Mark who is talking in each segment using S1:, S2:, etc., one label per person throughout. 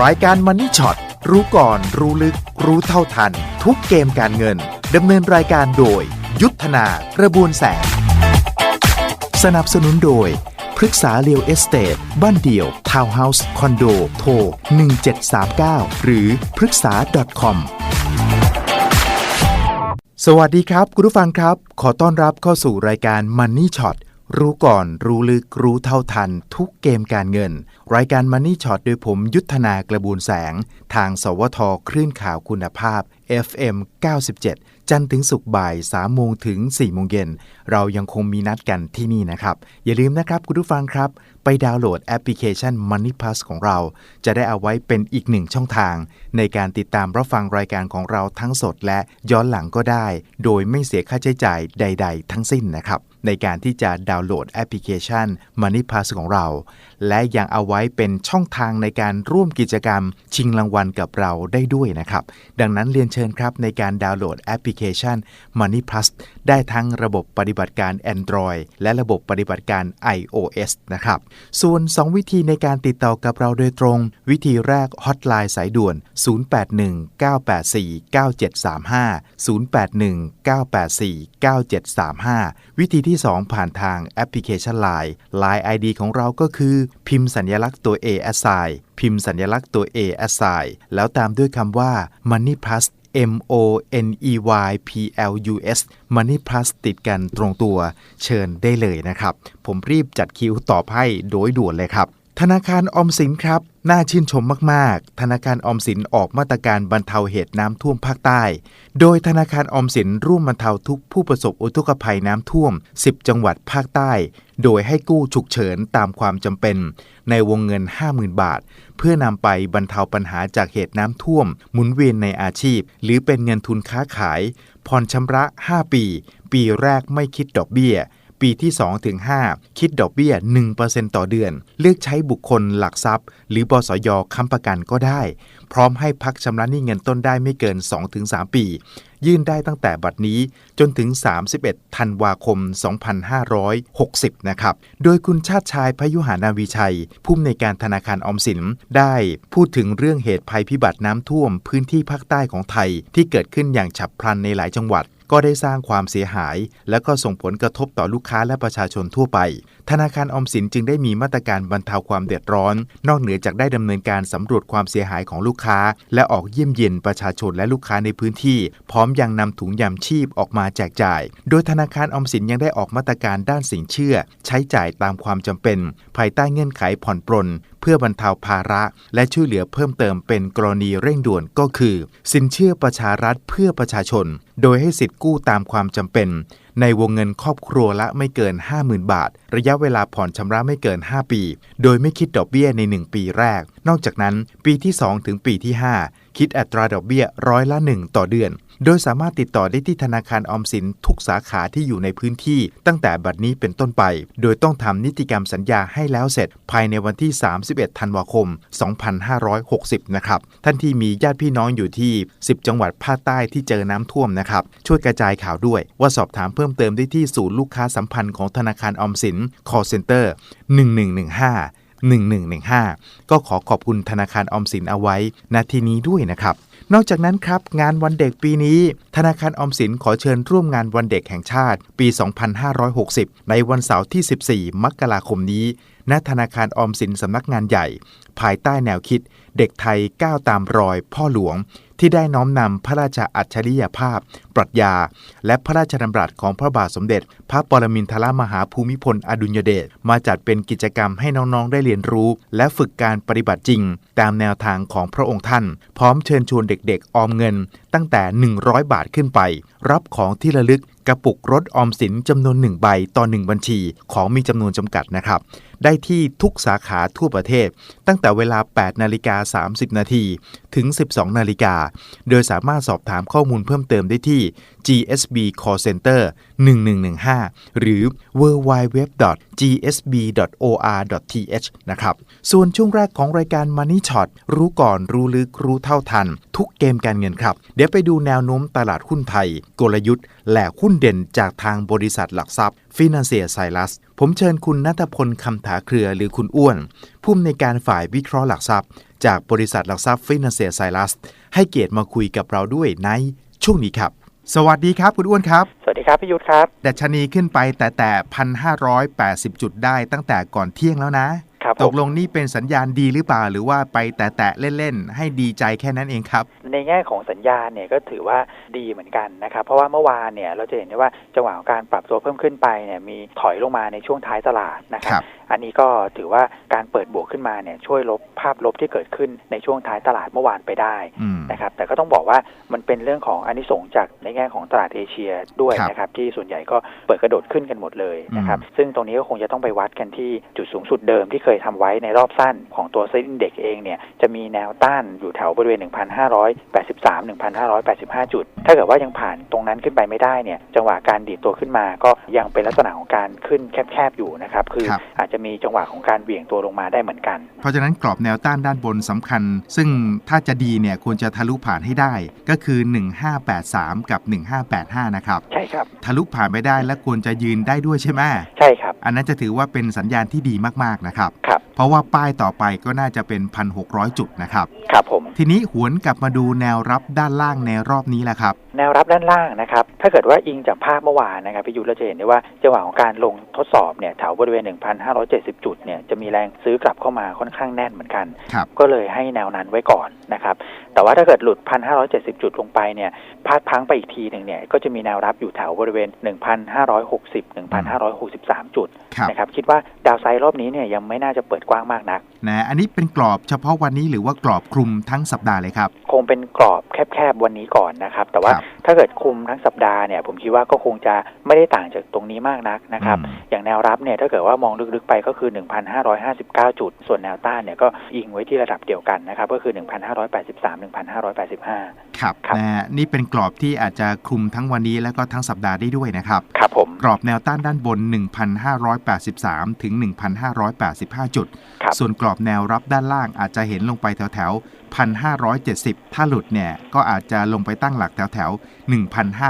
S1: รายการมันนี่ช็อตรู้ก่อนรู้ลึก รู้เท่าทัน ทุกเกมการเงินดำเนินรายการโดย ยุทธนากระบวนแสง สนับสนุนโดยพฤกษาเรียวเอสเตทบ้านเดี่ยว ทาวน์เฮาส์ คอนโด โทร 1739 หรือพฤกษา .com สวัสดีครับ คุณผู้ฟังครับ ขอต้อนรับเข้าสู่รายการ Money Shot รู้ก่อนรู้ลึกรู้เท่าทัน ทุกเกมการเงิน รายการ Money Shot โดยผมยุทธนากระบูลแสง ทางสวทคลื่นข่าวคุณภาพ FM 97 จันทร์ถึงศุกร์บ่าย3โมงถึง4โมงเย็น เรายังคงมีนัดกันที่นี่นะครับ อย่าลืมนะครับคุณผู้ฟังครับ ไปดาวน์โหลดแอปพลิเคชัน Money Plus ของเรา จะได้เอาไว้เป็นอีกหนึ่งช่องทาง ในการติดตามรับฟังรายการของเราทั้งสดและย้อนหลังก็ได้ โดยไม่เสียค่าใช้จ่ายใด ๆ ทั้งสิ้นนะครับ ในการที่จะดาวน์โหลดแอปพลิเคชัน Money Pass ของเรา และยังเอาไว้เป็นช่องทางในการร่วมกิจกรรม ชิงรางวัลกับเราได้ด้วยนะครับ ดังนั้นเรียนเชิญครับในการดาวน์โหลดแอปพลิเคชัน Money Plus ได้ทั้งระบบปฏิบัติการ Android และระบบปฏิบัติการ iOS นะครับ ส่วน 2 วิธีในการติดต่อกับเราโดยตรง วิธีแรกฮอตไลน์สายด่วน 0819849735 0819849735 วิธีที่ 2 ผ่านทางแอปพลิเคชัน Line Line ID ของเราก็คือพิมพ์สัญลักษณ์ตัว A s i พิมพ์สัญลักษณ์ตัว A s i แล้วตามด้วยคำว่า Money Plus M O N E Y P L U S Money Plus ติดกันตรงตัวเชิญได้เลยนะครับ ผมรีบจัดคิวตอบให้โดยด่วนเลยครับ ธนาคารออมสินครับ น่าชื่นชมมาก ๆ ธนาคารออมสินออกมาตรการบรรเทาเหตุน้ำท่วมภาคใต้ โดยธนาคารออมสินร่วมบรรเทาทุกผู้ประสบอุทกภัยน้ำท่วม 10 จังหวัดภาคใต้ โดยให้กู้ฉุกเฉินตามความจำเป็น ในวงเงิน 50,000 บาท เพื่อนำไปบรรเทาปัญหาจากเหตุน้ำท่วม หมุนเวียนในอาชีพ หรือเป็นเงินทุนค้าขาย ผ่อนชำระ 5 ปี ปีแรกไม่คิดดอกเบี้ย ปีที่ 2 ถึง 5 คิดดอกเบี้ย 1%ต่อเดือน เลือกใช้บุคคลหลักทรัพย์ หรือบสยค้ำประกันก็ได้ พร้อมให้พักชำระหนี้เงินต้นได้ไม่เกิน 2-3 ปี ยื่นได้ตั้งแต่บัดนี้จนถึง 31 ธันวาคม 2560 นะครับ โดยคุณชาติชายพยุหานาวีชัย ผู้อำนวยการธนาคารออมสินได้พูดถึงเรื่องเหตุภัยพิบัติน้ำท่วม พื้นที่ภาคใต้ของไทย ที่เกิดขึ้นอย่างฉับพลันในหลายจังหวัดก็ได้สร้างความเสียหาย และก็ส่งผลกระทบต่อลูกค้าและประชาชนทั่วไป ธนาคารออมสินจึงได้มีมาตรการบรรเทาความเดือดร้อน นอกเหนือจากได้ดำเนินการสำรวจความเสียหายของลูกค้า และออกเยี่ยมเยียนประชาชนและลูกค้าในพื้นที่ พร้อมยังนำถุงยางชีพออกมาแจกจ่าย โดยธนาคารออมสินยังได้ออกมาตรการด้านสินเชื่อ ใช้จ่ายตามความจำเป็น ภายใต้เงื่อนไขผ่อนปรนเพื่อบรรเทาภาระ และช่วยเหลือเพิ่มเติมเป็นกรณีเร่งด่วนก็คือ สินเชื่อประชารัฐเพื่อประชาชน โดยให้สิทธิ์กู้ตามความจำเป็น ในวงเงินครอบครัวละไม่เกิน 50,000 บาท ระยะเวลาผ่อนชำระไม่เกิน 5 ปี โดยไม่คิดดอกเบี้ยใน 1 ปีแรก นอกจากนั้น ปีที่ 2 ถึงปีที่ 5 คิดอัตราดอกเบี้ยร้อยละ 1 ต่อเดือน โดยสามารถติดต่อได้ที่ธนาคารออมสินทุกสาขาที่อยู่ในพื้นที่ ตั้งแต่บัดนี้เป็นต้นไป โดยต้องทำนิติกรรมสัญญาให้แล้วเสร็จ ภายในวันที่ 31 ธันวาคม 2560 นะครับ ท่านที่มีญาติพี่น้องอยู่ที่ 10 จังหวัดภาคใต้ที่เจอน้ำท่วมนะครับ ช่วยกระจายข่าวด้วย ว่าสอบถามเพิ่มเติมได้ที่ศูนย์ลูกค้าสัมพันธ์ของธนาคารออมสิน call center 1115 1115 ก็ขอขอบคุณธนาคารออมสินเอาไว้ณที่นี้ด้วยนะครับ นอกจากนั้นครับงานวันเด็กปีนี้ ธนาคารออมสินขอเชิญร่วมงานวันเด็กแห่งชาติ ปี 2560 ในวันเสาร์ที่ 14 มกราคมนี้ ณ ธนาคารออมสินสำนักงานใหญ่ ภายใต้แนวคิด เด็กไทยก้าวตามรอยพ่อหลวง ที่ได้น้อมนำพระราชอัจฉริยภาพ ปรัชญา และพระราชดำรัสของพระบาทสมเด็จ พระปรมินทรมหาภูมิพลอดุลยเดชมาจัดเป็นกิจกรรมให้น้องๆได้เรียนรู้ และฝึกการปฏิบัติจริง ตามแนวทางของพระองค์ท่าน พร้อมเชิญชวนเด็กๆ ออมเงิน ตั้งแต่ 100 บาทขึ้นไป รับของที่ระลึกกระปุกรถออมสินจำนวน1ใบต่อ 1 บัญชี ของมีจำนวนจำกัดนะครับ ได้ที่ทุกสาขาทั่วประเทศ ตั้งแต่เวลา 8 นาฬิกา 30 นาทีถึง 12 นาฬิกา โดยสามารถสอบถามข้อมูลเพิ่มเติมได้ที่ GSB Call Center 1115 หรือ www.gsb.or.th นะครับ ส่วนช่วงแรกของรายการ Money Shot รู้ก่อนรู้ลึกรู้เท่าทัน ทุกเกมการเงินครับ เดี๋ยวไปดูแนวโน้มตลาดหุ้นไทย กลยุทธ์ และหุ้นเด่นจากทางบริษัทหลักทรัพย์ฟินแลนเซียไซรัส ผมเชิญคุณนัทพลคำถาเครือหรือคุณอ้วน ผู้อำนวยการฝ่ายวิเคราะห์หลักทรัพย์ จากบริษัทหลักทรัพย์ฟินแลนเซียไซรัส ให้เกียรติมาคุยกับเราด้วยในช่วงนี้ครับ สวัสดีครับคุณอ้วนครับ
S2: สวัสดีครับพี่ยุทธครับ
S1: ดัชนีขึ้นไปแต่แต่พันห้าร้อยแปดสิบจุดได้ตั้งแต่ก่อนเที่ยงแล้วนะ
S2: ครับ
S1: ต
S2: ผ
S1: ก
S2: ม
S1: ลงนี่เป็นสัญญาณดีหรือเปล่า หรือว่าไปแต่แต่เล่นๆให้ดีใจแค่นั้นเองครับ
S2: ในแง่ของสัญญาณเนี่ยก็ถือว่าดีเหมือนกันนะครับ เพราะว่าเมื่อวานเนี่ยเราจะเห็นได้ว่าจังหวะของการปรับตัวเพิ่มขึ้นไปเนี่ยมีถอยลงมาในช่วงท้ายตลาดนะค
S1: ครั
S2: รับบ อันนี้ก็ถือว่าการเปิดบวกขึ้นมาเนี่ยช่วยลบภาพลบที่เกิดขึ้นในช่วงท้ายตลาดเมื่อวานไปได้
S1: อืม
S2: นะครับ แต่ก็ต้องบอกว่ามันเป็นเรื่องของอานิสงส์จากในแง่ของตลาดเอเชียด้วย
S1: ครับ
S2: นะครับที่ส่วนใหญ่ก็เปิดกระโดดขึ้นกันหมดเลยนะครับซึ่งตรงนี้ก็คงจะต้องไปวัดกันที่จุดสูงสุดเดิมที่เคยทำไว้ในรอบสั้นของตัวเซ็นอินเด็กเองเนี่ยจะมีแนวต้านอยู่แถวบริเวณ 1,583 1,585 จุด ถ้าเกิดว่ายังผ่านตรงนั้นขึ้นไปไม่ได้เนี่ยจังหวะการดีดตัวขึ้นมาก็ยังเป็นลักษณะของการขึ้นแคบๆอยู่นะครับคือ
S1: ครับ
S2: อาจจะมีจังหวะของการเหวี่ยงตัวลงมาได้เหมือนกัน
S1: เพราะฉะนั้นกรอบแนวต้านด้านบนสำคัญ ซึ่งถ้าจะดีเนี่ยควรจะทะลุผ่านให้ได้ก็คือ 1583 กับ 1585 นะครับ
S2: ใช่ครับ
S1: ทะลุผ่านไปได้และควรจะยืนได้ด้วยใช่ไหม
S2: ใช่ครับ
S1: อันนั้นจะถือว่าเป็นสัญญาณที่ดีมากๆนะครับ
S2: ครับ
S1: เพราะว่าป้ายต่อไปก็น่าจะเป็น 1,600 จุดนะครับ
S2: ครับผม
S1: ทีนี้หวนกลับมาดูแนวรับด้านล่างในรอบนี้แหละครับ
S2: แนวรับด้านล่างนะครับถ้าเกิดว่าอิงจากภาพเมื่อวานนะครับพี่ยุทธเราจะเห็นได้ว่าจังหวะของการลงทดสอบเนี่ยแถวบริเวณ1,570 จุดเนี่ยจะมีแรงซื้อกลับเข้ามาค่อนข้างแน่นเหมือนกัน
S1: ครับ
S2: ก็เลยให้แนวนั้นไว้ก่อนนะครับ แต่ว่าถ้าเกิดหลุด 1,570 จุดลงไปเนี่ยพลาดพลั้งไปอีกทีหนึ่งเนี่ยก็จะมีแนวรับอยู่แถวบริเวณ 1,560 1,563 จุด
S1: ครับ
S2: นะครับคิดว่าดาวไซด์รอบนี้เนี่ยยังไม่น่าจะเปิดกว้างมากนัก
S1: นะอันนี้เป็นกรอบเฉพาะวันนี้หรือว่ากรอบคลุมทั้งสัปดาห์เลยครับ
S2: คงเป็นกรอบแคบๆวันนี้ก่อนนะครับ แต่ว่า
S1: ครับ
S2: ถ้าเกิดคุมทั้งสัปดาห์เนี่ยผมคิดว่าก็คงจะไม่ได้ต่างจากตรงนี้มากนักนะครับ
S1: อืม
S2: อย่างแนวรับเนี่ยถ้าเกิดว่ามองลึกๆไปก็คือ 1,559 จุด ส่วนแนวต้านเนี่ยก็อิงไว้ที่ระดับเดียวกันนะครับก็คือ 1,583 1,585
S1: ครับ
S2: ครับ
S1: นะนี่เป็นกรอบที่อาจจะคลุมทั้งวันนี้แล้วก็ทั้งสัปดาห์ได้ด้วยนะครับ
S2: ครับผม
S1: กรอบแนวต้านด้านบน 1,583 ถึง 1,585 จุด
S2: ครับ
S1: ส่วนกรอบแนวรับด้านล่างอาจจะเห็นลงไปแถวแถว 1,570 ถ้าหลุดเนี่ยก็อาจจะลงไปตั้งหลักแถวแถว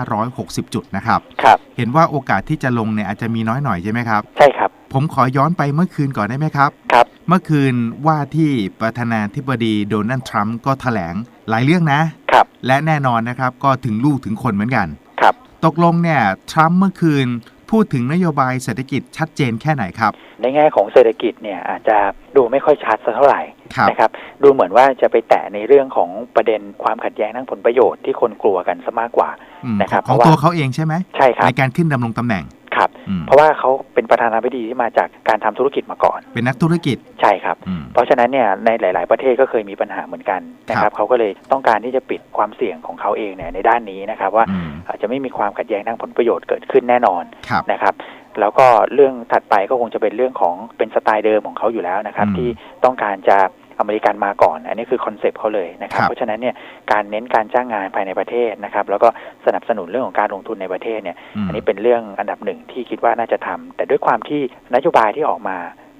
S1: 1,560 จุดนะครับ
S2: ครับ
S1: เห็นว่าโอกาสที่จะลงเนี่ยอาจจะมีน้อยหน่อยใช่ไหมครับ
S2: ใช่ครับ
S1: ผมขอย้อนไปเมื่อคืนก่อนได้ไหมครับ
S2: ครับ
S1: เมื่อคืนว่าที่ประธานาธิบดีโดนัลด์ทรัมป์ก็แถลงหลายเรื่องนะ
S2: ครับ
S1: และแน่นอนนะครับก็ถึงลูกถึงคนเหมือนกัน
S2: ครับ
S1: ตกลงเนี่ยทรัมป์เมื่อคืน พูดถึงนโยบายเศรษฐกิจชัดเจนแค่ไหนครับ
S2: ในแง่ของเศรษฐกิจเนี่ยอาจจะดูไม่ค่อยชัดสักเท่าไหร่
S1: ครับ
S2: นะครับดูเหมือนว่าจะไปแตะในเรื่องของประเด็นความขัดแย้งทางผลประโยชน์ที่คนกลัวกันซะมากกว่า
S1: อืม
S2: นะครับ
S1: ของ
S2: เพราะว่า
S1: ตัวเขาเองใช่ไหม
S2: ใช่ครับ
S1: ในการขึ้นดำรงตำแหน่ง
S2: ครับ
S1: อืม
S2: เพราะว่าเขาเป็นประธานาธิบดีที่มาจากการทำธุรกิจมาก่อน
S1: เป็นนักธุรกิจ
S2: ใช่ครับ
S1: อืม
S2: เพราะฉะนั้นเนี่ยในหลาย ๆ ประเทศก็เคยมีปัญหาเหมือนกันนะค
S1: ครั
S2: รับบเขาก็เลยต้องการที่จะปิดความเสี่ยงของเขาเองเนี่ยในด้านนี้นะครับว่า
S1: อืม
S2: อา จจะไม่มีความขัดแย้งทางผลประโยชน์เกิดขึ้นแน่นอน
S1: ครับ
S2: นะครับ แล้วก็เรื่องถัดไปก็คงจะเป็นเรื่องของเป็นสไตล์เดิมของเขาอยู่แล้วนะครับ
S1: อืม
S2: ที่ต้องการจะอเมริกันมาก่อน อันนี้คือคอนเซปต์เขาเลยนะครับ
S1: ครับ
S2: เพราะฉะนั้นเนี่ยการเน้นการจ้างงานภายในประเทศนะครับ แล้วก็สนับสนุนเรื่องของการลงทุนในประเทศเนี่ย
S1: อืม
S2: อันนี้เป็นเรื่องอันดับหนึ่งที่คิดว่าน่าจะทำแต่ด้วยความที่นโยบายที่ออกมา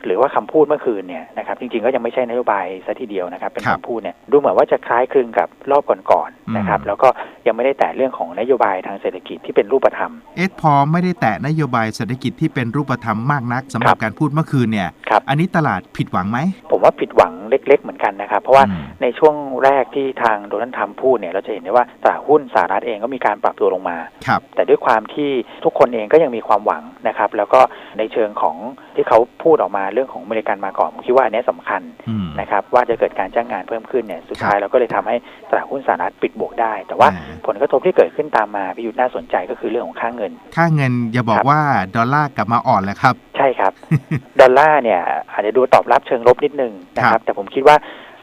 S2: หรือว่าคำพูดเมื่อคืนเนี่ยนะครับจริงๆก็ยังไม่ใช่นโยบายซะทีเดียวนะครับ เป็น
S1: ครับ
S2: คำพูดเนี่ยดูเหมือนว่าจะคล้ายคลึงกับรอบก่อนๆนะครับ
S1: อืม
S2: แล้วก็ยังไม่ได้แตะเรื่องของนโยบายทางเศรษฐกิจที่เป็นรูปธรรม
S1: เอสพอไม่ได้แตะนโยบายเศรษฐกิจที่เป็นรูปธรรมมากนักสำหรับ
S2: ครับ
S1: การพูดเมื่อคืนเนี่ย
S2: ครับ
S1: อันนี้ตลาดผิดหวังไหม
S2: ผมว่าผิดหวังเล็ก ๆ เหมือนกันนะครับ เพราะว่า
S1: อืม
S2: ในช่วงแรกที่ทางโดนัลด์ทรัมป์พูดเนี่ยเราจะเห็นได้ว่าตลาดหุ้นสหรัฐเองก็มีการปรับตัวลงมา
S1: ครับ
S2: แต่ด้วยความที่ทุกคนเองก็ยังมีความหวังนะครับ แล้วก็ในเชิงของที่เขาพูดออกมาเรื่องของอเมริกันมาก่อนผมคิดว่าอันนี้สำคัญ
S1: อืม
S2: นะครับว่าจะเกิดการจ้างงานเพิ่มขึ้นเนี่ยสุดท้าย
S1: ครับ
S2: เราก็เลยทำให้ตลาดหุ้นสหรัฐปิดบวกได้ แต่ว่า
S1: อ่า
S2: ผลกระทบที่เกิดขึ้นตามมาพิยุทธ์น่าสนใจก็คือเรื่องของค่าเงิน
S1: ค่าเงินอย่าบอก
S2: ครับ
S1: ว่าดอลลาร์กลับมาอ่อนแล้วครับ
S2: ใช่ครับ ดอลลาร์เนี่ยอาจจะดูตอบรับเชิงลบนิดนึงนะค
S1: ครั
S2: รับ
S1: บ
S2: แต่ผมคิดว่า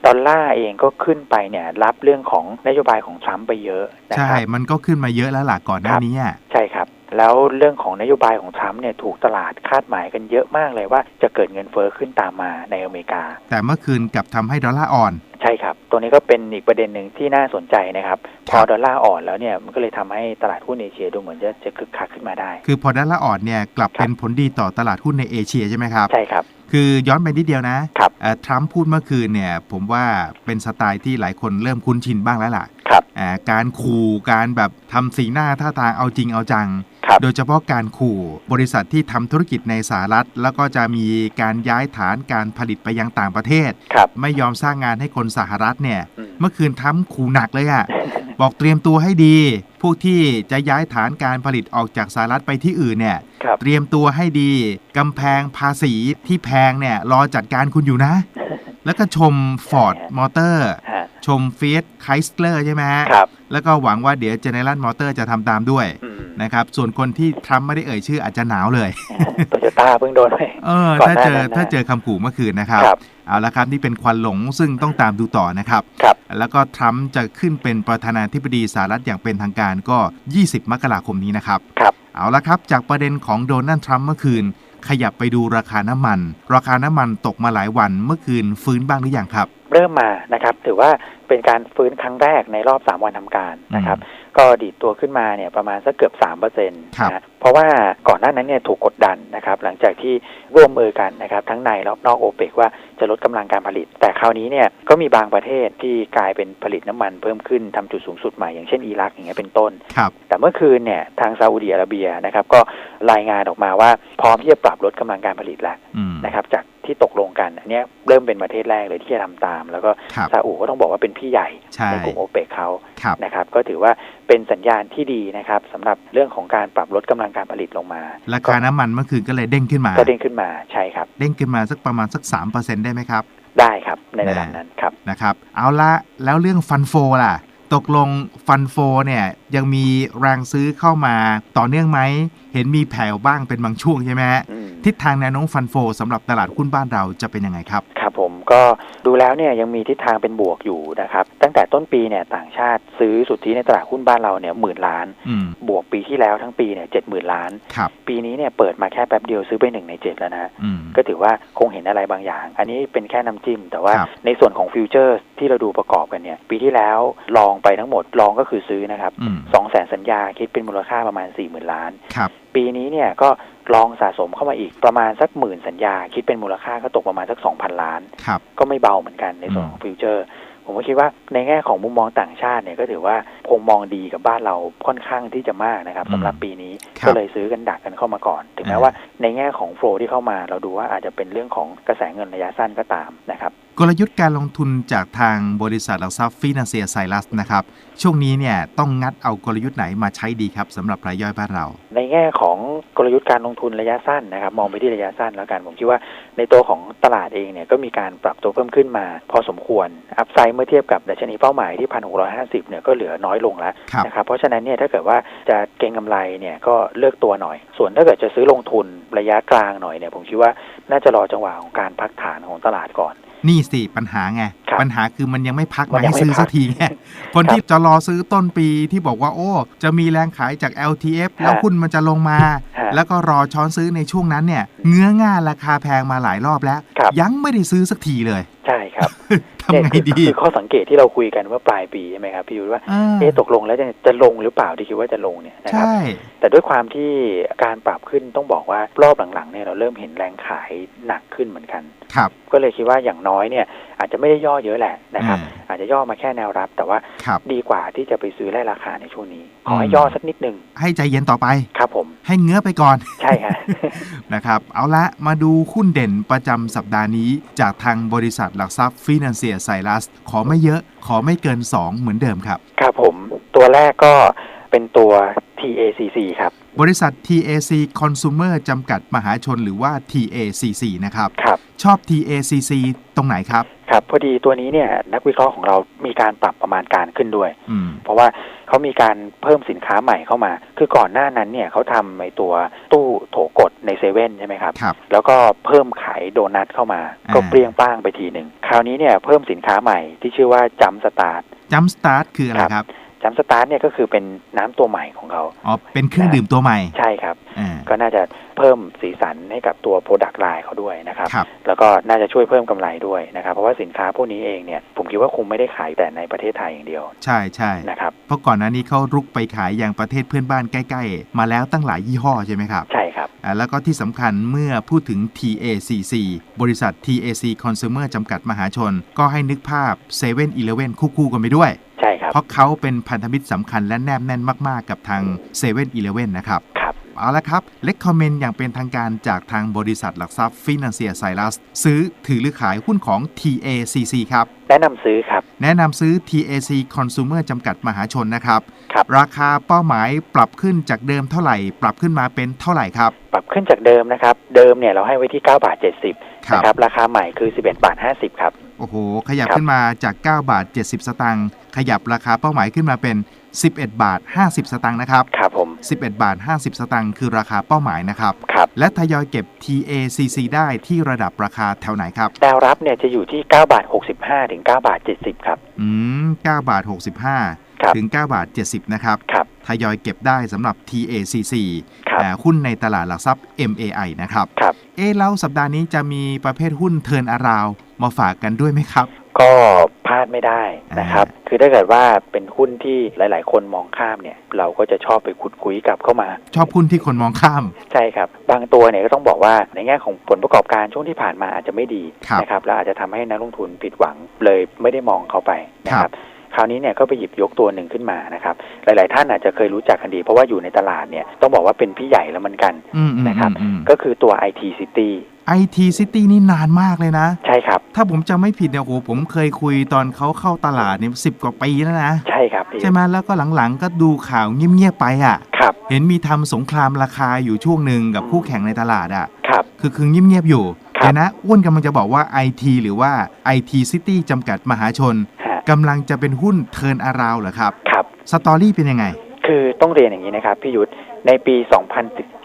S2: ดอลลาร์เองก็ขึ้นไปเนี่ยรับเรื่องของนโยบายของทรัมป์ไปเยอะนะ
S1: ใช่
S2: ครับ
S1: มันก็ขึ้นมาเยอะแล้วล่ะก่อนหน้า
S2: ครับ
S1: นี้อะ
S2: ใช่ครับ แล้วเรื่องของนโยบายของทรัมป์เนี่ยถูกตลาดคาดหมายกันเยอะมากเลยว่าจะเกิดเงินเฟ้อขึ้นตามมาในอเมริกา
S1: แต่เมื่อคืนกลับทำให้ดอลลาร์อ่อน
S2: ใช่ครับ ตัวนี้ก็เป็นอีกประเด็นหนึ่งที่น่าสนใจนะครับพ
S1: ครั
S2: อบดอลลาร์อ่อนแล้วเนี่ยมันก็เลยทำให้ตลาดหุ้นเอเชียดูเหมือนจะจะคึกคักขึ้นมาได้
S1: คือพอดอลลาร์อ่อนเนี่ยกลับเป็นผลดีต่อตลาดหุ้นในเอเชียใช่ไหมครับ
S2: ใช่ครับ
S1: คือย้อนไปนิดเดียวนะครับเอ่อทรัมป์พูดเมื่อคืนเนี่ยผมว่าเป็นสไตล์ที่หลายคนเริ่มคุ้นชินบ้างแล้วล่ะ
S2: ครับ
S1: อ่าการขู่การแบบทำสีหน้าท่าทางเอาจริงเอาจัง
S2: ครับ
S1: โดยเฉพาะการขู่บริษัทที่ทำธุรกิจในสหรัฐ แล้วก็จะมีการย้ายฐานการผลิตไปยังต่างประเทศ
S2: ครับ
S1: ไม่ยอมสร้างงานให้คนสหรัฐเนี่ย
S2: อืม
S1: เมื่อคืนทำขู่หนักเลยอะ่ะบอกเตรียมตัวให้ดี พวกที่จะย้ายฐานการผลิตออกจากสหรัฐไปที่อื่นเนี่ย
S2: ครับ
S1: เตรียมตัวให้ดี กำแพงภาษีที่แพงเนี่ย รอจัดการคุณอยู่นะ แล้วก็ชม Ford มอเตอร์
S2: ฮะ
S1: ชม Fiat Chrysler ใช่ไหมฮะ
S2: ครับ
S1: แล้วก็หวังว่าเดี๋ยว General Motor จะทำตามด้วย
S2: อืม
S1: นะครับ ส่วนคนที่ทรัมป์ไม่ได้เอ่ยชื่ออาจจะหนาวเลย
S2: โตโยต้าเพิ่งโดนไป
S1: เออ
S2: ก่อน
S1: ถ้า
S2: หน้า
S1: เจอ
S2: นั้นนะ
S1: ถ้าเจอคำขู่เมื่อคืนนะครับ
S2: ครับ
S1: เอาละครับนี่เป็นควันหลงซึ่งต้องตามดูต่อนะครับ
S2: ครับ
S1: แล้วก็ทรัมป์จะขึ้นเป็นประธานาธิบดีสหรัฐอย่างเป็นทางการก็ 20 มกราคมนี้นะครับ
S2: ครับ
S1: เอาละครับจากประเด็นของโดนัลด์ทรัมป์เมื่อคืน ขยับไปดูราคาน้ำมัน ราคาน้ำมันตกมาหลายวันเมื่อคืนฟื้นบ้างหรือยังครับ
S2: เริ่มมานะครับถือว่า เป็นการฟื้นครั้งแรกในรอบ 3 วันทำการนะครับ
S1: อืม
S2: ก็ดีดตัวขึ้นมาเนี่ยประมาณสักเกือบ3%เปอร์เซ็นต์
S1: ครับ
S2: นะเพราะว่าก่อนหน้านั้นเนี่ยถูกกดดันนะครับ หลังจากที่ร่วมมือกันนะครับ ทั้งในและนอกโอเปกว่าจะลดกำลังการผลิต แต่คราวนี้เนี่ยก็มีบางประเทศที่กลายเป็นผลิตน้ำมันเพิ่มขึ้นทำจุดสูงสุดใหม่อย่างเช่นอิรักอย่างเงี้ยเป็นต้น
S1: ครับ
S2: แต่เมื่อคืนเนี่ยทางซาอุดิอาระเบียนะครับก็รายงานออกมาว่าพร้อมที่จะปรับลดกำลังการผลิตแล้ว
S1: อืม
S2: นะครับจากที่ตกลงกันอันเนี้ยเริ่มเป็นประเทศแรกเลยที่จะทำตาม แล้วก็
S1: ครับ
S2: ซาอุก็ต้องบอกว่าเป็นพี่ใหญ่
S1: ใช่
S2: ในกลุ่มโอเปกเขา
S1: ครับ
S2: นะครับก็ถือว่าเป็นสัญญาณที่ดีนะครับสำหรับเรื่องของการปรับลดกำลังการผลิตลงมา
S1: ราคาน้ำมันเมื่อคืนก็เลยเด้งขึ้นมา
S2: ก็เด้งขึ้นมาใช่ครับ
S1: เด้งขึ้นมาสักประมาณสัก3%ได้ไหมครับ
S2: ได้ครับในระดับนั้นครับ
S1: นะครับ เอาละแล้วเรื่องฟันโฟล่ะตกลงฟันโฟเนี่ยยังมีแรงซื้อเข้ามาต่อเนื่องไหม เห็นมีแผ่วบ้างเป็นบางช่วงใช่ไหมฮะ
S2: อืม
S1: ทิศทางแนวโน้มฟันโฟสำหรับตลาดหุ้นบ้านเราจะเป็นยังไงครับ
S2: ครับผมก็ดูแล้วเนี่ยยังมีทิศทางเป็นบวกอยู่นะครับตั้งแต่ต้นปีเนี่ยต่างชาติซื้อสุทธิในตลาดหุ้นบ้านเราเนี่ยหมื่นล้าน
S1: อืม
S2: บวกปีที่แล้วทั้งปีเนี่ยเจ็ดหมื่นล้าน
S1: ครับ
S2: ปีนี้เนี่ยเปิดมาแค่แป๊บเดียวซื้อไปหนึ่งในเจ็ดแล้วนะ
S1: อืม
S2: ก็ถือว่าคงเห็นอะไรบางอย่าง อันนี้เป็นแค่น้ำจิ้ม แต่ว่า
S1: ครับ
S2: ในส่วนของฟิวเจอร์ที่เราดูประกอบกันเนี่ยปีที่แล้วลองไปทั้งหมดลองก็คือซื้อนะครับ
S1: อืม
S2: สองแสนสัญญาคิดเป็นมูลค่าประมาณ4ี่หมื่นล้าน
S1: ครับ
S2: ปีนี้เนี่ยก็ลองสะสมเข้ามาอีกประมาณสักหมื่นสัญญา คิดเป็นมูลค่าก็ตกประมาณสักสองพันล้าน
S1: ครับ
S2: ก็ไม่เบาเหมือนกันในส่วนของฟิวเจอร์ ผมก็คิดว่าในแง่ของมุมมองต่างชาติเนี่ยก็ถือว่าคงมองดีกับบ้านเราค่อนข้างที่จะมากนะครับ
S1: อืม
S2: สำหรับปีนี้
S1: ครับ
S2: ก็เลยซื้อกันดักกันเข้ามาก่อน ถึงแม้
S1: อ่า
S2: ว่าในแง่ของโฟลที่เข้ามาเราดูว่าอาจจะเป็นเรื่องของกระแสเงินระยะสั้นก็ตามนะครับ
S1: กลยุทธ์การลงทุนจากทางบริษัทหลักทรัพย์ฟินแลนเซียไซรัสนะครับ ช่วงนี้เนี่ยต้องงัดเอากลยุทธ์ไหนมาใช้ดีครับสำหรับรายย่อยบ้านเรา
S2: ในแง่ของกลยุทธ์การลงทุนระยะสั้นนะครับ มองไปที่ระยะสั้นแล้วกัน ผมคิดว่าในตัวของตลาดเองเนี่ยก็มีการปรับตัวเพิ่มขึ้นมา พอสมควรอัพไซด์เมื่อเทียบกับดัชนีเป้าหมายที่1,650เนี่ยก็เหลือน้อยลงแล้วนะครับเพราะฉะนั้นเนี่ยถ้าเกิดว่าจะเก็งกำไรเนี่ยก็เลือกตัวหน่อย ส่วนถ้าเกิดจะซื้อลงทุนระยะกลางหน่อยเนี่ยผมคิดว่าน่าจะรอจังหวะของการพักฐานของตลาดก่อน
S1: นี่สิปัญหาไง
S2: ครับ
S1: ปัญหาคือมันยังไม่พัก
S2: มั
S1: มาน
S2: ยัง
S1: ให้
S2: ไม่
S1: ซื้อ
S2: พั
S1: สั
S2: ก
S1: กทีไงคนที่จะรอซื้อต้นปีที่บอกว่าโอ้ จะมีแรงขายจาก LTF แล้วหุ้นมันจะลงมา
S2: ฮะ
S1: แล้วก็รอช้อนซื้อในช่วงนั้นเนี่ย เงื้อง่าราคาแพงมาหลายรอบแล้ว
S2: ครับ
S1: ยังไม่ได้ซื้อสักทีเลย
S2: ใช่ครับ
S1: ทำไง
S2: เนี่ยคือ
S1: ดี
S2: คือข้อสังเกตที่เราคุยกันเมื่อปลายปีใช่ไหมครับพี่ยุทธว่า
S1: อ่า
S2: เอ๊ะตกลงแล้วจะจะลงหรือเปล่าที่คิดว่าจะลงเนี่ยนะครับ
S1: ใช่
S2: แต่ด้วยความที่การปรับขึ้นต้องบอกว่ารอบหลังๆเนี่ยเราเริ่มเห็นแรงขายหนักขึ้นเหมือนกัน
S1: ครับ
S2: ก็เลยคิดว่าอย่างน้อยเนี่ยอาจจะไม่ได้ย่อเยอะแหละนะครับ
S1: อ่า
S2: อาจจะย่อมาแค่แนวรับ แต่ว่า
S1: ครับ
S2: ดีกว่าที่จะไปซื้อไล่ราคาในช่วงนี้ ขอให้
S1: อืม
S2: ย่อสักนิดนึง
S1: ให้ใจเย็นต่อไป
S2: ครับผม
S1: ให้เงื้อไปก่อน
S2: ใช่ฮะ
S1: นะครับ เอาละมาดูหุ้นเด่นประจำสัปดาห์นี้ จากทางบริษัทหลักทรัพย์ฟินแลนเซียไซรัส ขอไม่เยอะขอไม่เกิน 2 เหมือนเดิมครับ
S2: ครับผมตัวแรกก็ เป็นตัว TACC ครับ
S1: บริษัท TAC Consumer จำกัดมหาชนหรือว่า TACC นะครับ
S2: ครับ
S1: ชอบ TACC ตรงไหนครับ
S2: ครับ พอดีตัวนี้เนี่ยนักวิเคราะห์ของเรามีการปรับประมาณการขึ้นด้วย
S1: อืม
S2: เพราะว่าเขามีการเพิ่มสินค้าใหม่เข้ามา คือก่อนหน้านั้นเนี่ยเขาทำไอตัวตู้โถกดในเซเว่นใช่ไหมครับ
S1: ครับ
S2: แล้วก็เพิ่มขายโดนัทเข้ามา
S1: อ่า
S2: ก็เปรี้ยงป้างไปทีหนึ่ง คราวนี้เนี่ยเพิ่มสินค้าใหม่ที่ชื่อว่าจัมสตาร์ท
S1: จัมสตาร์ทคืออะไรครับ
S2: จัมสตาร์ทเนี่ยก็คือเป็นน้ำตัวใหม่ของเขา
S1: อ๋อเป็นเครื่องดื่มตัวใหม่
S2: ใช่ครับ
S1: อ่า
S2: ก็น่าจะเพิ่มสีสันให้กับตัวโปรดักต์ไลน์เขาด้วยนะครับ
S1: ครับ
S2: แล้วก็น่าจะช่วยเพิ่มกำไรด้วยนะครับ เพราะว่าสินค้าพวกนี้เองเนี่ยผมคิดว่าคงไม่ได้ขายแต่ในประเทศไทยอย่างเดียว
S1: ใช่ใช่
S2: นะครับ
S1: เพราะก่อนหน้านี้เขารุกไปขายอย่างประเทศเพื่อนบ้านใกล้ ๆ มาแล้วตั้งหลายยี่ห้อใช่ไหมครับ
S2: ใช่ครับ
S1: อ่าแล้วก็ที่สำคัญเมื่อพูดถึง TACC บริษัท TAC Consumer จำกัดมหาชน ก็ให้นึกภาพ7 e เ e ่ e อคู่ๆกันไปด้วย
S2: ใช่ครับ
S1: เพราะเขาเป็นพันธมิตรสำคัญและแนบแน่นมาก ๆ กับทาง7 e เ e ่ e นะครับ
S2: ครับ
S1: เอาละครับเล c กคอมเมนต์อย่างเป็นทางการจากทางบริษัทหลักทรัพย์ฟินแลนเซียไซรัสซื้อถือหรือขายหุ้นของ TACC ครับ
S2: แนะนำซื้อครับ
S1: แนะนำซื้อ TAC Consumer จำกัดมหาชนนะครับ
S2: ครับ
S1: ราคาเป้าหมายปรับขึ้นจากเดิมเท่าไหร่ ปรับขึ้นมาเป็นเท่าไหร่ครับ
S2: ปรับขึ้นจากเดิมนะครับ เดิมเนี่ยเราให้ไว้ที่ 9 บาท 70
S1: ครับ
S2: นะครับ ราคาใหม่คือ 11 บาท 50 ครับ
S1: โอ้โห ขยับ
S2: ครับ
S1: ขึ้นมาจาก 9 บาท 70 สตางค์ ขยับราคาเป้าหมายขึ้นมาเป็น 11 บาท 50 สตางค์นะครับ
S2: ครับผม
S1: 11 บาท 50 สตางค์คือราคาเป้าหมายนะครับ
S2: ครับ
S1: และทยอยเก็บ TACC ได้ที่ระดับราคาแถวไหนครับ
S2: แนวรับเนี่ยจะอยู่ที่ 9 บาท 65 ถึง 9 บาท 70 ครับ
S1: อืม 9 บาท 65
S2: ครับ
S1: ถึง 9 บาท 70 นะครับ
S2: ครับ
S1: ทยอยเก็บได้สำหรับ TACC
S2: ครับ
S1: แต่หุ้นในตลาดหลักทรัพย์ MAI นะครับ
S2: ครับ
S1: เอ๊ะแล้วสัปดาห์นี้จะมีประเภทหุ้นเทิร์นอาราวมาฝากกันด้วยไหมครับ
S2: ก็พลาดไม่ได้นะครับ คือถ้าเกิดว่าเป็นหุ้นที่หลาย ๆ คนมองข้ามเนี่ย เราก็จะชอบไปขุดคุยกลับเข้ามา
S1: ชอบหุ้นที่คนมองข้าม
S2: ใช่ครับ บางตัวเนี่ยก็ต้องบอกว่าในแง่ของผลประกอบการช่วงที่ผ่านมาอาจจะไม่ดี
S1: ครับ
S2: นะครับ แล้วอาจจะทำให้นักลงทุนผิดหวังเลยไม่ได้มองเขาไปนะค
S1: ครั
S2: รับบคราวนี้เนี่ยก็ไปหยิบยกตัวหนึ่งขึ้นมานะครับ หลาย ๆ ท่านอาจจะเคยรู้จักกันดี เพราะว่าอยู่ในตลาดเนี่ยต้องบอกว่าเป็นพี่ใหญ่แล้วเหมือนกัน
S1: อืมอืม
S2: นะครับ
S1: อืม
S2: ก็คือตัว IT City
S1: IT City นี่นานมากเลยนะ
S2: ใช่ครับ
S1: ถ้าผมจำไม่ผิดเนี่ยโอ้โหผมเคยคุยตอนเขาเข้าตลาดเนี่ยสิบกว่าปีแล้วนะ
S2: ใช่ครับพี่
S1: ใช่ไหมแล้วก็หลังๆ ก็ดูข่าวเงียบๆไปอะ
S2: ครับ
S1: เห็นมีทำสงครามราคาอยู่ช่วงหนึ่งกับคู่แข่งในตลาดอะ
S2: ครับ
S1: คือคือเงียบๆอยู่
S2: ครับ
S1: แต่นะอ้วนกำลังจะบอกว่า IT หรือว่า IT City จำกัดมหาชน
S2: ฮะ
S1: กำลังจะเป็นหุ้นเทิร์นอาราวเหรอครับ
S2: ครับ
S1: สตอรี่เป็นยังไง
S2: คือต้องเรียนอย่างนี้นะครับพี่ยุทธในปี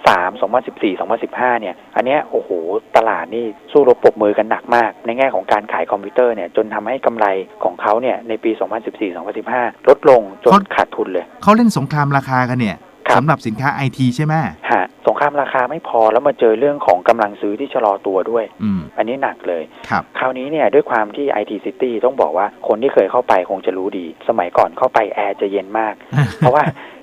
S2: 2013 2014 2015 เนี่ย อันเนี้ยโอ้โห ตลาดนี่สู้รบปรบมือกันหนักมาก ในแง่ของการขายคอมพิวเตอร์เนี่ย จนทำให้กำไรของเขาเนี่ย ในปี 2014 2015 ลดลงจน
S1: เขา
S2: ขาดทุนเลย
S1: เขาเล่นสงครามราคากันเนี่ย
S2: ครับ
S1: สำหรับสินค้า IT ใช่ไหม
S2: ฮะสงครามราคาไม่พอแล้วมาเจอเรื่องของกำลังซื้อที่ชะลอตัวด้วย
S1: อืม
S2: อันนี้หนักเลย
S1: ครับ
S2: คราวนี้เนี่ยด้วยความที่ IT City ต้องบอกว่าคนที่เคยเข้าไปคงจะรู้ดี สมัยก่อนเข้าไปแอร์จะเย็นมาก เพราะว่า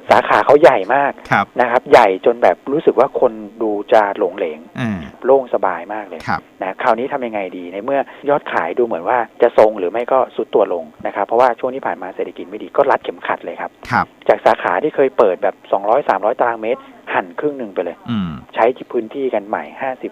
S2: สาขาเขาใหญ่มาก
S1: ครับ
S2: นะครับ ใหญ่จนแบบรู้สึกว่าคนดูจะหลงเหลง
S1: อ่า
S2: โล่งสบายมากเลย
S1: ครับ
S2: นะคราวนี้ทำยังไงดีในเมื่อยอดขายดูเหมือนว่าจะทรงหรือไม่ก็สุดตัวลงนะครับ เพราะว่าช่วงที่ผ่านมาเศรษฐกิจไม่ดีก็รัดเข็มขัดเลยครับ
S1: ครับ
S2: จากสาขาที่เคยเปิดแบบ 200-300 ตารางเมตร หั่นครึ่งหนึ่งไปเลย
S1: อืม
S2: ใช้ที่พื้นที่กันใหม่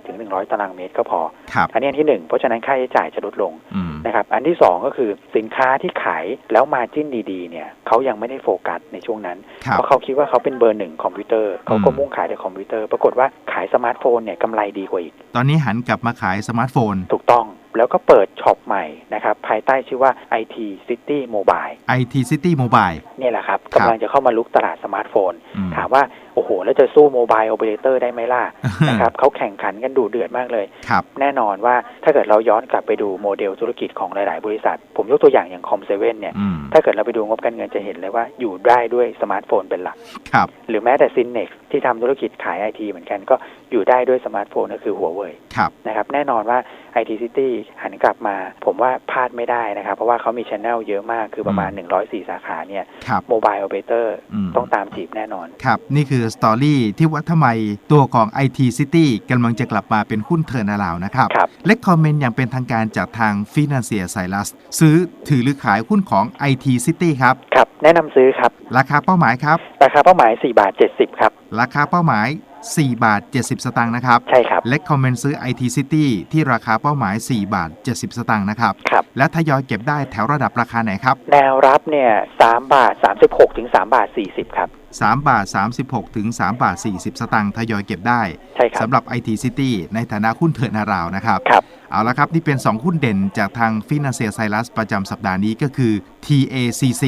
S2: 50-100ตารางเมตรก็พอ
S1: ครับ
S2: อันนี้อันที่หนึ่งเพราะฉะนั้นค่าใช้จ่ายจะลดลง
S1: อืม
S2: นะครับ อันที่สองก็คือสินค้าที่ขายแล้วมาจิ้นดีๆ เนี่ยเขายังไม่ได้โฟกัสในช่วงนั้น
S1: ครับ
S2: เพราะเขาคิดว่าเขาเป็นเบอร์หนึ่งคอมพิวเตอร์เขาก็
S1: อืม
S2: มุ่งขายแต่คอมพิวเตอร์ปรากฏว่าขายสมาร์ทโฟนเนี่ยกำไรดีกว่าอีก
S1: ตอนนี้หันกลับมาขายสมาร์ทโฟน
S2: ถูกต้องแล้วก็เปิดช็อปใหม่นะครับภายใต้ชื่อว่า IT City Mobile
S1: IT City Mobile
S2: เนี่ยแหละครับ
S1: ครับ
S2: กำลังจะเข้ามาลุกตลาดสมาร์ทโฟน
S1: อืม
S2: ถามว่า โอ้โห แล้วจะสู้โมบายโอเปอเรเตอร์ได้ไหมล่ะนะครับเขาแข่งขันกันดูเดือดมากเลย
S1: ครับ
S2: แน่นอนว่าถ้าเกิดเราย้อนกลับไปดูโมเดลธุรกิจของหลาย ๆ บริษัท ผมยกตัวอย่างอย่างคอมเซเว่นเนี่ย
S1: อืม
S2: ถ้าเกิดเราไปดูงบการเงินจะเห็นเลยว่าอยู่ได้ด้วยสมาร์ทโฟนเป็นหลัก
S1: ครับ
S2: หรือแม้แต่ซินเน็กที่ทำธุรกิจขายไอทีเหมือนกันก็อยู่ได้ด้วยสมาร์ทโฟนก็คือหัวเว่ย
S1: ครับ
S2: นะครับแน่นอนว่า IT City หันกลับมา ผมว่าพลาดไม่ได้นะครับ เพราะว่าเขามีช anel เยอะมากคือประมาณ 104 สาขาเนี่ย
S1: ครับ
S2: โมบายโอเปอเรเตอร์
S1: อืม
S2: ต้องตามจีบแน่นอน
S1: ครับนี่คือสตอรี่ที่ว่าทำไมตัวของ IT City กำลังจะกลับมาเป็นหุ้นเทิร์นอาราวนะครับ
S2: ครับ
S1: เล c กคอมเมนต์อย่างเป็นทางการจากทาง Financier c i r u s ซื้อถือหรือขายหุ้นของ IT City ครับ
S2: ครับ แนะนำซื้อครับ
S1: ราคาเป้าหมายครับ
S2: ราคาเป้าหมาย 4 บาท 70 ครับ
S1: ราคาเป้าหมาย 4 บาท 70 สตางค์นะครับ
S2: ใช่ครับ
S1: เล c กคอมเมนต์ซื้อ IT City ที่ราคาเป้าหมาย 4 บาท 70 สตางค์นะครับ
S2: ครับ
S1: และทยอยเก็บได้แถวระดับราคาไหนครับ
S2: แนวรับเนี่ย3บาท 36 ถึง 3 บาท 40 ครับ
S1: 3 บาท 36 ถึง 3 บาท 40 สตางค์ทยอยเก็บได้
S2: ใช่ครับ
S1: สำหรับ IT City ในฐานะหุ้นเถินาราวนะครับ
S2: ครับ
S1: เอาละครับ นี่เป็น 2 หุ้นเด่นจากทาง Financier c i r u s ประจำสัปดาห์นี้ก็คือ TACC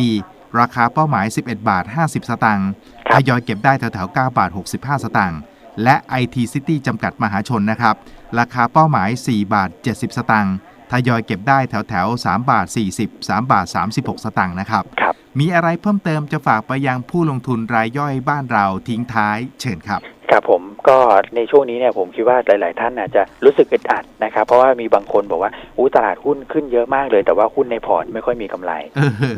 S1: ราคาเป้าหมาย 11 บาท 50 สตางค์
S2: ครั
S1: ท
S2: บ
S1: ยอยเก็บได้แถวๆ 9 บาท 65 สตางค์และ IT City จำกัดมหาชนนะครับ ราคาเป้าหมาย 4 บาท 70 สตางค์ ทยอยเก็บได้แถวๆ3บาท 40 3 บาท 36 สตางค์นะครับ
S2: ครับ
S1: มีอะไรเพิ่มเติมจะฝากไปยังผู้ลงทุนรายย่อยบ้านเราทิ้งท้ายเชิญครับ
S2: ครับผม ก็ในช่วงนี้เนี่ยผมคิดว่าหลาย ๆ ท่านอาจจะรู้สึกอึดอัดนะครับ เพราะว่ามีบางคนบอกว่าอู้ตลาดหุ้นขึ้นเยอะมากเลย แต่ว่าหุ้นในพอร์ตไม่ค่อยมีกำไร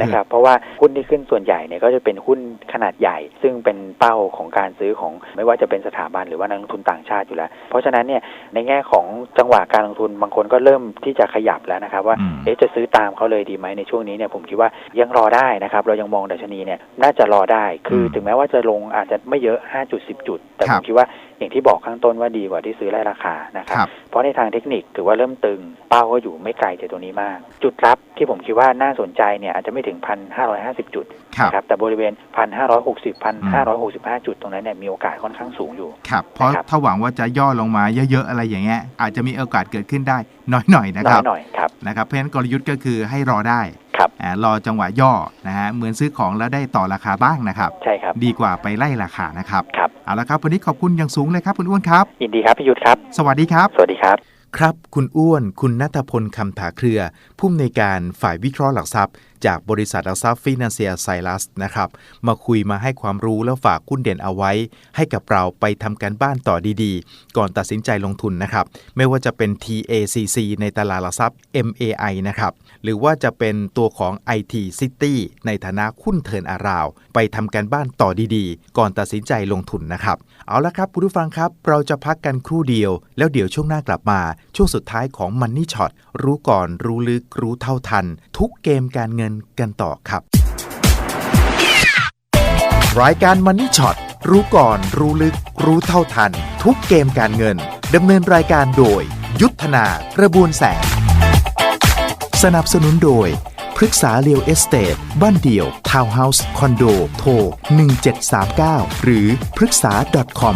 S2: นะครับเพราะว่าหุ้นที่ขึ้นส่วนใหญ่เนี่ยก็จะเป็นหุ้นขนาดใหญ่ ซึ่งเป็นเป้าของการซื้อของไม่ว่าจะเป็นสถาบันหรือว่านักลงทุนต่างชาติอยู่แล้ว เพราะฉะนั้นเนี่ยในแง่ของจังหวะการลงทุนบางคนก็เริ่มที่จะขยับแล้วนะครับว่า
S1: อืม
S2: เอ๊ะจะซื้อตามเขาเลยดีไหมในช่วงนี้เนี่ยผมคิดว่ายังรอได้นะครับเรายังมองดัชนีเนี่ยน่าจะรอได้คือถึงแม้ว่าจะลงอาจจะไม่เยอะ5จุด10 จุด แต่
S1: ค
S2: ผ
S1: รั
S2: ม
S1: บ
S2: คิดว่าอย่างที่บอกข้างต้นว่าดีกว่าที่ซื้อไล่ราคานะครับ
S1: ครับ
S2: เพราะในทางเทคนิคถือว่าเริ่มตึง เป้าก็อยู่ไม่ไกลจากตัวนี้มาก จุดรับที่ผมคิดว่าน่าสนใจเนี่ยอาจจะไม่ถึงพันห้าร้อยห้าสิบจุด
S1: ครับ
S2: นะครับแต่บริเวณพันห้าร้อยหกสิบพันห้าร้อยหกสิบห้าจุดตรงนั้นเนี่ยมีโอกาสค่อนข้างสูงอยู่
S1: ครับเพราะ
S2: นะครับ
S1: ถ้าหวังว่าจะย่อลงมาเยอะๆอะไรอย่างเงี้ยอาจจะมีโอกาสเกิดขึ้นได้น้อยหน่อยนะ
S2: น้
S1: ค
S2: อ
S1: รั
S2: ย
S1: บ
S2: หน่อยครับ
S1: นะครับเพราะฉะนั้นกลยุทธ์ก็คือให้รอได้
S2: ครับ
S1: อ่ารอจังหวะย่อนะฮะเหมือนซื้อของแล้วได้ต่อราคาบ้างนะครับ
S2: ใช่ครับ
S1: ดีกว่าไปไล่ราคานะครับ
S2: ครับ
S1: เอาละครับวันนี้ขอบคุณอย่างสูงเลยครับคุณอ้วนครับ
S2: ยินดีครับพี่ยุทธครับ
S1: สวัสดีครับ
S2: สวัสดีครับ
S1: ครับ คุณอ้วน คุณนัทพลคำถาเครือ ผู้อำนวยการฝ่ายวิเคราะห์หลักทรัพย์ จากบริษัทหลักทรัพย์ฟินแลนเซียไซรัสนะครับ มาคุยมาให้ความรู้แล้วฝากหุ้นเด่นเอาไว้ ให้กับเราไปทำการบ้านต่อดีๆ ก่อนตัดสินใจลงทุนนะครับ ไม่ว่าจะเป็น TACC ในตลาดหลักทรัพย์ MAI นะครับ หรือว่าจะเป็นตัวของ IT City ในฐานะหุ้นเทินอาราว ไปทำการบ้านต่อดีๆ ก่อนตัดสินใจลงทุนนะครับ เอาละครับคุณผู้ฟังครับ เราจะพักกันครู่เดียว แล้วเดี๋ยวช่วงหน้ากลับมา ช่วงสุดท้ายของ Money Shot รู้ก่อนรู้ลึกรู้เท่าทัน ทุกเกมการเงินกันต่อครับ รายการ Money Shot รู้ก่อน รู้ลึก รู้เท่าทัน ทุกเกมการเงินดำเนินรายการโดย ยุทธนากระบวนแสง สนับสนุนโดยพฤกษาเรียวเอสเตทบ้านเดี่ยว ทาวน์เฮาส์ คอนโด โทร 1739 หรือพฤกษา .com